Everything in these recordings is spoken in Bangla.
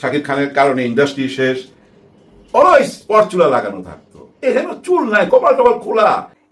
শাকিব খানের কারণে ইন্ডাস্ট্রি শেষ। অলওয়েজ পরচুলা লাগানো থাকতো। এখানে চুল নাই, কপাল টপাল খোলা।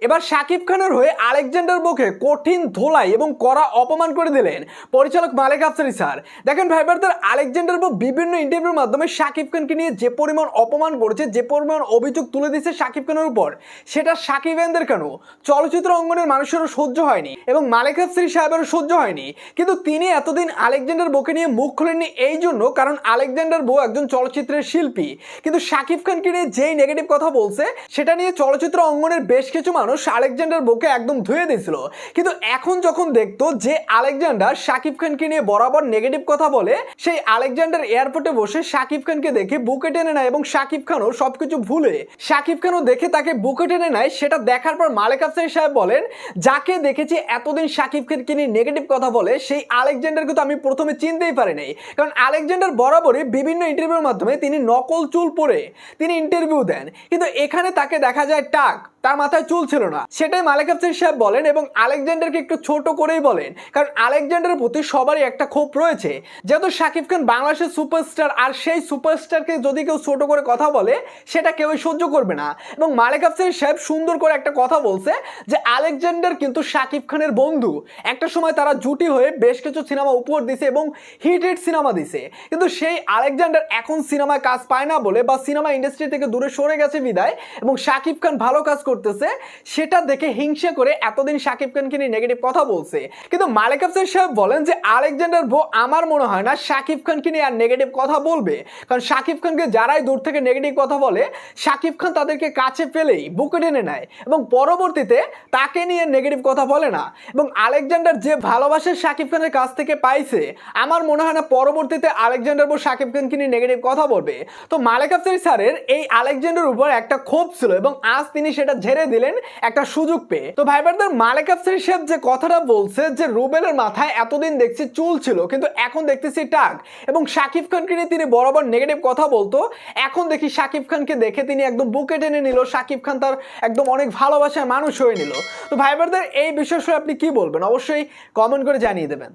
এবার শাকিব খানের হয়ে আলেকজান্ডার বুকে কঠিন ধোলাই এবং কড়া অপমান করে দিলেন পরিচালক মালিক আফসারি স্যার। দেখেন ভাইবারদের আলেকজান্ডার বুক বিভিন্ন ইন্টারভিউর মাধ্যমে শাকিব খানকে নিয়ে যে পরিমাণ অপমান করেছে, যে পরিমাণ অভিযোগ তুলে দিয়েছে শাকিব খানের উপর, সেটা শাকিবেনদের কেন? চলচ্চিত্র অঙ্গনের মানুষেরও সহ্য হয়নি এবং মালিক আফসারি সাহেবেরও সহ্য হয়নি। কিন্তু তিনি এতদিন আলেকজান্ডার বোকে নিয়ে মুখ খোলেননি এই জন্য কারণ আলেকজান্ডার বউ একজন চলচ্চিত্রের শিল্পী। কিন্তু শাকিব খানকে নিয়ে যেই নেগেটিভ কথা বলছে, সেটা নিয়ে চলচ্চিত্র অঙ্গনের বেশ কিছু মানুষ আলেকজান্ডার বোকে একদম ধুয়ে দিয়েছিল। কিন্তু এখন যখন দেখতো যে আলেকজান্ডার শাকিব খানকে নিয়ে বরাবর নেগেটিভ কথা বলে, সেই আলেকজান্ডার এয়ারপোর্টে বসে শাকিব খানকে দেখে বুকে টেনে নেয় এবং শাকিব খানও সবকিছু ভুলে। শাকিব খানও দেখে তাকে বুকে টেনে নেয়, সেটা দেখার পর মালিক আফসারি সাহেব বলেন, যাকে দেখেছি এতদিন শাকিব খানকে নিয়ে নেগেটিভ কথা বলে, সেই আলেকজান্ডারকে তো আমি প্রথমে চিনতেই পারি নাই কারণ আলেকজান্ডার বরাবরই বিভিন্ন ইন্টারভিউর মাধ্যমে তিনি নকল চুল পরে, তিনি ইন্টারভিউ দেন। কিন্তু এখানে তাকে দেখা যায় টাক, তার মাথায় চুল ছিল না। সেটাই মালিক আফসার সাহেব বলেন এবং আলেকজান্ডারকে একটু ছোট করেই বলেন। কারণ আলেকজান্ডারের প্রতি সবারই একটা ক্ষোভ রয়েছে। যেহেতু শাকিব খান বাংলাদেশের সুপারস্টার, আর সেই সুপারস্টারকে যদি কেউ ছোট করে কথা বলে, সেটা কেউই সহ্য করবে না। এবং মালিক আফসার সাহেব সুন্দর করে একটা কথা বলছে যে, আলেকজান্ডার কিন্তু শাকিব খানের বন্ধু। একটা সময় তারা জুটি হয়ে বেশ কিছু সিনেমা উপহার দিছে এবং হিট হিট সিনেমা দিছে। কিন্তু সেই আলেকজান্ডার এখন সিনেমায় কাজ পায় না বলে বা সিনেমা ইন্ডাস্ট্রি থেকে দূরে সরে গেছে বিদায় এবং শাকিব খান ভালো কাজ করতেছে। সেটা দেখে হিংসা করে এতদিন শাকিব খানকে নিয়ে নেগেটিভ কথা বলছে। কিন্তু মালিক আফসার সাহেব বলেন যে, আলেকজান্ডার বো আমার মনে হয় না শাকিব খানকে নিয়ে আর নেগেটিভ কথা বলবে। কারণ শাকিব খানকে যারাই দূর থেকে নেগেটিভ কথা বলে শাকিব খান তাদেরকে কাছে পেলেই বুকে টেনে নেয় এবং পরবর্তীতে তাকে নিয়ে নেগেটিভ কথা বলে না। এবং আলেকজান্ডার যে ভালোবাসে শাকিব খানের কাছ থেকে পাইছে, আমার মনে হয় না পরবর্তীতে আলেকজান্ডার বো শাকিব খানকে নিয়ে নেগেটিভ কথা বলবে। তো মালিক আফসারি স্যারের এই আলেকজান্ডার উপর একটা ক্ষোভ ছিল এবং আজ তিনি সেটা ঝেড়ে দিলেন একটা সুযোগ পেয়ে। তো ভাইবারদের মালিক আফসারি সাহেব যে কথাটা বলছে, যে রুবেলের মাথায় এতদিন দেখছি চুল ছিল, কিন্তু এখন দেখতেছি টাক। এবং শাকিব খানকে নিয়ে তিনি বরাবর নেগেটিভ কথা বলতো, এখন দেখি শাকিব খানকে দেখে তিনি একদম বুকে টেনে নিল, শাকিব খান তার একদম অনেক ভালোবাসার মানুষ হয়ে নিল। তো ভাইবারদের এই বিষয় আপনি কি বলবেন? অবশ্যই কমেন্ট করে জানিয়ে দেবেন।